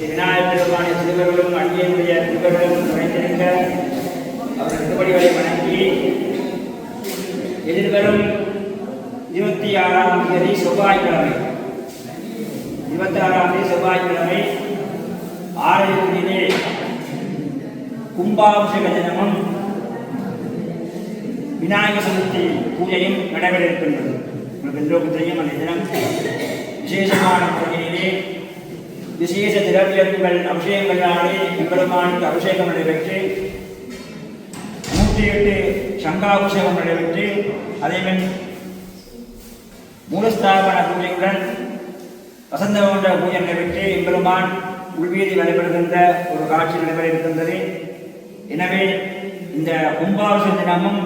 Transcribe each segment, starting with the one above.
ஸ்ரீ விநாயகர் பெருமானிய திருவருளும் அடியனுடைய திருவருளும் அவர் திருவடிகளை வணங்கி எதிர்வரும் இருபத்தி ஆறாம் தேதி செவ்வாய்க்கிழமை இருபத்தி ஆறாம் தேதி செவ்வாய்க்கிழமை ஆலயத்திலே கும்பாபிஷேக தினமும் விநாயகர் சதுர்த்தி பூஜையும் நடைபெற இருக்கின்றது. உங்களுக்கு எல்லோருக்கும் தெரியும் அந்த தினம் விசேஷமான முறையிலே விசேஷ திரவியங்கள் அபிஷேகங்களாலே எம்பெருமானுக்கு அபிஷேகம் நடைபெற்று நூற்றி எட்டு சங்காபிஷேகம் நடைபெற்று அதேமாதிரி மூலஸ்தாபன பூஜையுடன் மன்ற பூஜை நடைபெற்று எம்பெருமான் உள்வீதி நடைபெறுகின்ற ஒரு காட்சி நடைபெற இருக்கின்றது எனவே இந்த கும்பாபிஷேக தினமும்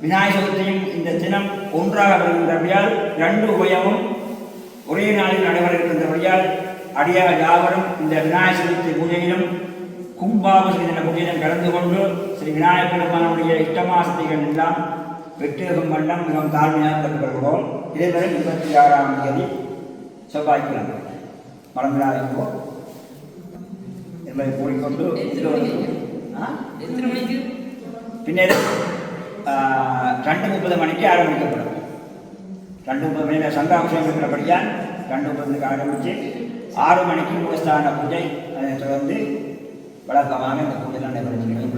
விநாயக சதுர்த்தியும் இந்த தினம் ஒன்றாக வருகின்றபடியால் ரெண்டு உபயமும் ஒரே நாளில் நடைபெற இருக்கின்றபடியால் அடியார் யாவரும் இந்த விநாயகர் சதுர்த்தி பூஜையிலும் கும்பாபிஷேக தின பூஜையிலும் கலந்து கொண்டு ஸ்ரீ விநாயகர் பெருமானுடைய இஷ்டமாசதிகள் எல்லாம் வெற்றியகம் வண்ணம் மிகவும் தாழ்மையாக கற்றுக்கொள்கிறோம் இதேவரை இருபத்தி ஆறாம் தேதி செவ்வாய்க்கிழமை. மறந்துடாதீங்கோ. என்பதை கூறிக்கொண்டு பின்னர் ரெண்டு முப்பது மணிக்கு ஆரம்பிக்கப்படும். ரெண்டு முப்பது மணியில் சங்காபிஷேகம் இருக்கிறபடியால் கண்டுபதுக்கு ஆரம்பித்து ஆறு மணிக்கு உபஸ்தான பூஜை அதை தொடர்ந்து வழக்கமாக இந்த பூஜை நடைபெறுகிறது.